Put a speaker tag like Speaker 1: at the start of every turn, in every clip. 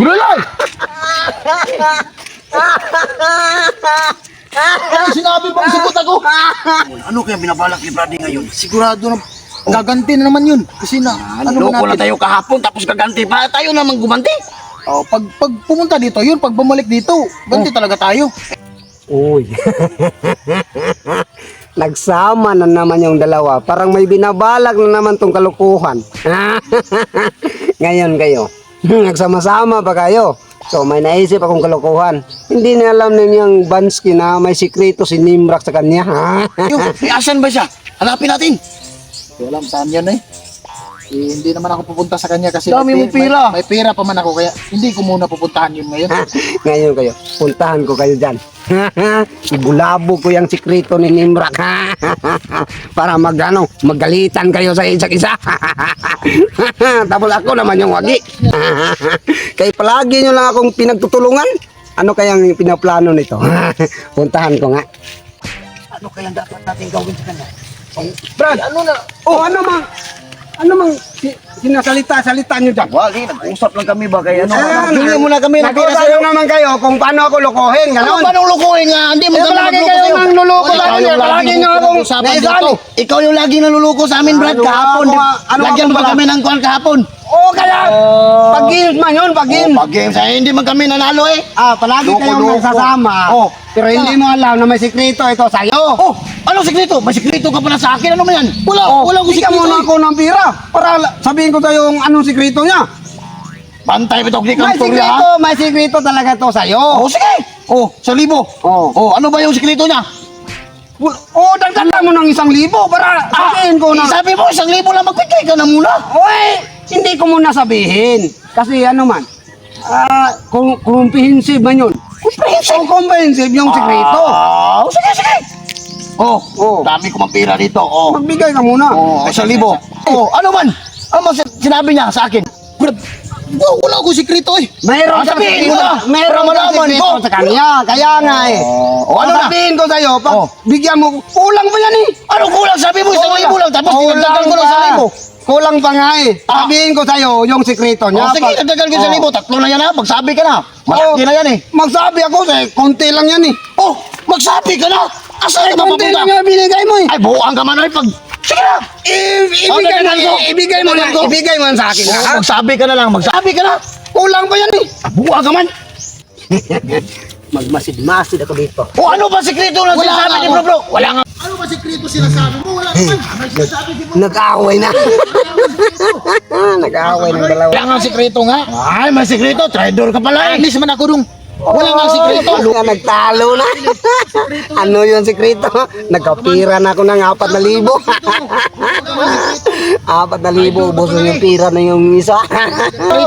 Speaker 1: Brulay! Ano sinabi bang sugot ako?
Speaker 2: Ano kaya binabalak ni Brady ngayon?
Speaker 1: Sigurado na gaganti na naman yun. Kasi na, ano
Speaker 2: Ano
Speaker 1: ba
Speaker 2: lang
Speaker 1: natin?
Speaker 2: tayo kahapon tapos gaganti pa tayo naman gumanti.
Speaker 1: Oh, pag, pag pumunta dito, yun, pag bumalik dito, ganti talaga tayo.
Speaker 3: Uy. Nagsama na naman yung dalawa. Parang may binabalak na naman tong kalukuhan. Ngayon kayo. Nagsama-sama pa kayo. So may naisip akong kalukuhan. Hindi na alam ninyang Bansky na may sikreto si Nimrak sa kanya.
Speaker 2: Yung, may asan ba siya? Hanapin natin.
Speaker 1: Hindi alam saan yan eh. Eh, hindi naman ako pupunta sa kanya kasi
Speaker 2: Dami
Speaker 1: may,
Speaker 2: mong pira.
Speaker 1: May, may pera pa man ako kaya hindi ko muna pupuntahan yun ngayon.
Speaker 3: Ngayon kayo. Puntahan ko kayo dyan. Ibulabo ko yung sikreto ni Nimrak. Para mag, ano, magalitan kayo sa isa't isa. Tapos ako naman yung wagi. Kaya palagi nyo lang akong pinagtutulungan. Ano kayang pinaplano nito? Puntahan ko nga.
Speaker 2: Ano kaya dapat natin gawin sa kanya?
Speaker 3: Brad, ano na? Oh, ano mang, ano mang si, sinasalita-salita nyo dyan?
Speaker 2: Wali, nag-usap lang kami ba kaya ano?
Speaker 3: Ah,
Speaker 2: Hindi mo na kami nakita
Speaker 3: Nag-usap
Speaker 2: sa'yo.
Speaker 3: naman kayo kung paano ako lokohin,
Speaker 2: Ano
Speaker 3: gano'n.
Speaker 2: ba nung lukuhin nga? Hindi mo
Speaker 3: Eh,
Speaker 2: kami
Speaker 3: palagi
Speaker 2: nagluluko
Speaker 3: kayo
Speaker 2: sa'yo.
Speaker 3: nang luluko
Speaker 2: Ikaw
Speaker 3: sa akin.
Speaker 2: yung
Speaker 3: Palagi
Speaker 2: laging
Speaker 3: nyo akong
Speaker 2: dito. Ikaw yung lagi naluluko sa amin, Brad,
Speaker 3: Ano
Speaker 2: kahapon.
Speaker 3: nga? Ano
Speaker 2: Lagyan ba
Speaker 3: pala?
Speaker 2: kami ng kuwan kahapon?
Speaker 3: Oo, kaya, pag games man yun, pag game.
Speaker 2: Oh, pag game sa'yo, hindi man kami nanalo eh.
Speaker 3: Ah, palagi
Speaker 2: Loko,
Speaker 3: kayong
Speaker 2: loko.
Speaker 3: nagsasama.
Speaker 2: Oh.
Speaker 3: Pero hindi mo alam na may sikreto ito sa'yo.
Speaker 2: Oh, anong sikreto? May sikreto ka pala sa akin. Ano ba yan? Wala,
Speaker 3: Oh,
Speaker 2: wala ko
Speaker 3: bigyan
Speaker 2: sikreto.
Speaker 3: mo na
Speaker 2: eh.
Speaker 3: ako ng pira para la- sabihin ko sa'yo yung anong sikreto niya.
Speaker 2: Pantay ba ito? Hindi
Speaker 3: May
Speaker 2: kang turya, ha?
Speaker 3: sikreto, may sikreto talaga to sa'yo.
Speaker 2: Oh, sige. Oh, sa libo.
Speaker 3: Oh.
Speaker 2: Oh, ano ba yung sikreto niya?
Speaker 3: Oh, dagdagan mo ng isang libo para sabihin ko na.
Speaker 2: Sabi mo, isang libo lang magbigay ka na muna.
Speaker 3: Oy, hindi ko muna sabihin. Kasi ano man, ah, kung comprehensive man yun.
Speaker 2: Comprehensive.
Speaker 3: Oh, comprehensive yung sikreto.
Speaker 2: Ah, oh, sige, sige. Oh,
Speaker 3: Oh.
Speaker 2: dami ko pira dito. Oh,
Speaker 3: Magbigay ka muna.
Speaker 2: oh, isang libo. Oh, ano man? Ano man sin- sinabi niya sa akin?
Speaker 1: Brad, wala, ko sikreto eh.
Speaker 3: Mayroon
Speaker 2: Ah,
Speaker 3: kang
Speaker 2: sabihin mo na.
Speaker 3: Mayroon
Speaker 2: malaman ko.
Speaker 3: sa kanya. Kaya nga eh.
Speaker 2: Oh, ano
Speaker 3: Ang
Speaker 2: na?
Speaker 3: sabihin ko sa'yo, pag
Speaker 2: Oh.
Speaker 3: bigyan mo, kulang pa yan eh.
Speaker 2: Ano kulang? Sabi mo, isang libo lang. Tapos dinagdagan ko lang
Speaker 3: pa.
Speaker 2: isang libo.
Speaker 3: Kulang pa nga eh.
Speaker 2: Ah.
Speaker 3: Sabihin ko sa'yo yung sikreto niya.
Speaker 2: Oh, sige,
Speaker 3: Pag-
Speaker 2: dagdagan ko isang
Speaker 3: Oh.
Speaker 2: libo. Tatlo na yan ha. Magsabi ka na. Malaki
Speaker 3: Oh.
Speaker 2: na yan eh.
Speaker 3: Magsabi ako sa'yo, konti lang yan eh.
Speaker 2: Oh, magsabi ka na. Asan ka
Speaker 3: Konti lang yung binigay mo eh.
Speaker 2: Ay, buuan ka man ay pag... Sige na.
Speaker 3: I-
Speaker 2: Oh,
Speaker 3: ibigay mo,
Speaker 2: dagdagan ko.
Speaker 3: ibigay mo
Speaker 2: Dagdagan ko.
Speaker 3: ibigay mo sa akin.
Speaker 2: Oh,
Speaker 3: ha?
Speaker 2: magsabi ka na lang. Magsabi ka na.
Speaker 3: Kulang pa yan eh.
Speaker 2: Buuan ka man.
Speaker 3: Magmasid-masid ako dito.
Speaker 2: O ano ba sikreto na
Speaker 1: Wala
Speaker 2: sinasabi
Speaker 1: nga
Speaker 2: ni
Speaker 1: ako.
Speaker 2: Bro Bro? Wala nga.
Speaker 1: Ano ba sikreto sinasabi mo? Wala naman. May sinasabi di mo.
Speaker 3: Nag-aaway na. Nag-aaway ng dalawa.
Speaker 1: Wala nga sikreto nga.
Speaker 2: Ay, may sikreto. Traidor ka pala eh.
Speaker 1: Alis man ako dong. Wala nga sikreto.
Speaker 3: Kaya nagtalo na. ano yun sikreto? Nagkapira na ako ng apat na libo. apat na libo, ubos na yung pira na yung isa.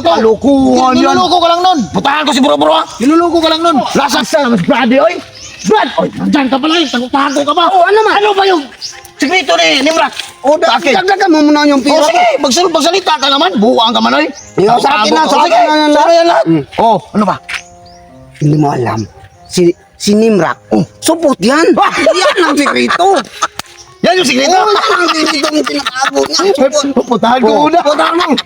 Speaker 2: Kalukuhan yan.
Speaker 1: Niluluko ka lang nun.
Speaker 2: Putahan ko si Bro Bro ha.
Speaker 1: Niluluko ka lang nun.
Speaker 2: Nasa sa mas Brady oy. Brad, oy, nandyan ka pala eh. Tagutahan ko ka ba?
Speaker 3: Oh, ano man?
Speaker 2: Ano ba yung sikreto ni Nimrak?
Speaker 3: O, dagdagan mo muna yung
Speaker 2: O
Speaker 3: pira.
Speaker 2: sige, magsalita ka naman. Buuan ka man oy.
Speaker 3: Yung sa akin na,
Speaker 2: O,
Speaker 3: sa akin na
Speaker 2: sa akin.
Speaker 3: Mm.
Speaker 2: Oh, ano ba?
Speaker 3: Hindi mo alam. Si, si Nimrak, oh, supot yan. yan ang sikreto.
Speaker 2: Yan yung sikreto.
Speaker 3: Oh, yan ang sikreto yung tinatago niya. Supot.
Speaker 2: Putahan ko
Speaker 3: Oh,
Speaker 2: una.
Speaker 3: putahan mo.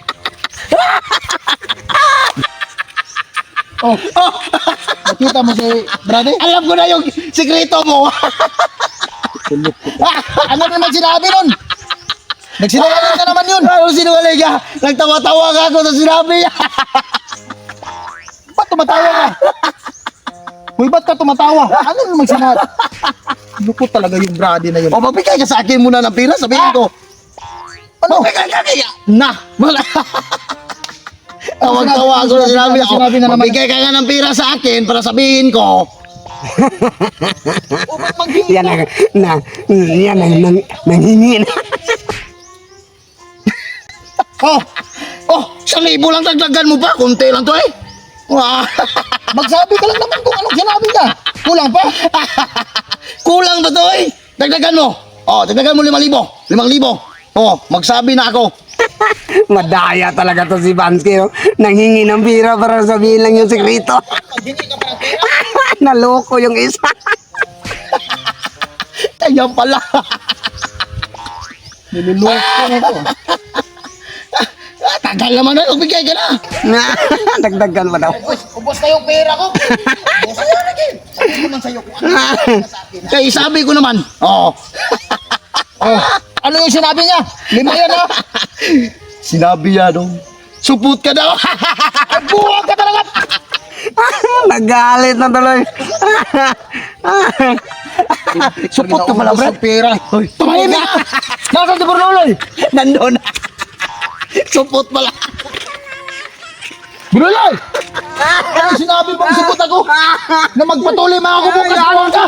Speaker 1: Oh. Nakita mo si Brady?
Speaker 2: Alam ko na yung sikreto mo.
Speaker 1: Ano naman sinabi nun? Nagsinungaling ka naman yun.
Speaker 2: Ano sinungaling ka? Nagtawa-tawa ka ako sa sinabi niya.
Speaker 1: Ba't tumatawa ka? Uy, ba't ka tumatawa? Ano naman sinabi? Lukot talaga yung Brady na yun.
Speaker 2: O magbigay ka sa akin muna ng pira, sabihin ko. Ano ka kaya? Na! Wala. Tawag-tawa ako na sinabi ako.
Speaker 1: sinabi na naman-
Speaker 2: Magbigay ka nga ng pira sa akin para sabihin ko.
Speaker 1: O, ba't maghingi
Speaker 3: Yan ang, na, yan ang nang, nanghingi na.
Speaker 2: Oh! Oh! Sa libo lang dagdagan mo pa. Kunti lang to eh. Wah!
Speaker 1: Magsabi ka lang naman kung anong sinabi niya. Kulang pa.
Speaker 2: Kulang ba to eh? Dagdagan mo. Oh, dagdagan mo limang libo. Limang libo. Oh, magsabi na ako.
Speaker 3: Madaya talaga to si Bansky. Oh. Nanghingi ng pira para sabihin lang yung sekreto.
Speaker 1: Maghingi ka pa ng pera.
Speaker 3: Naloko yung isa.
Speaker 2: Kaya pala.
Speaker 1: Niluluko na ko.
Speaker 2: Tagal naman na, magbigay ka na.
Speaker 3: Dagdagan pa daw.
Speaker 1: Ubus, ubus na yung pera ko. Ubus na lagi. Sabi ko naman sa'yo kung ano sa akin.
Speaker 2: Kaya sabi ko naman, oh,
Speaker 1: Oh, ano yung sinabi niya? Lima yan ha?
Speaker 2: sinabi niya nung, supot ka daw.
Speaker 1: Buwag ka talaga.
Speaker 3: Nagalit na tuloy.
Speaker 2: supot ka pala. Hoy,
Speaker 1: Tumahimik ka. Nasaan si Berloloy?
Speaker 2: Nandun. supot pala.
Speaker 1: Berloloy! Ano sinabi mong supot ako? Na magpatuloy mga ako bukas buwag ka.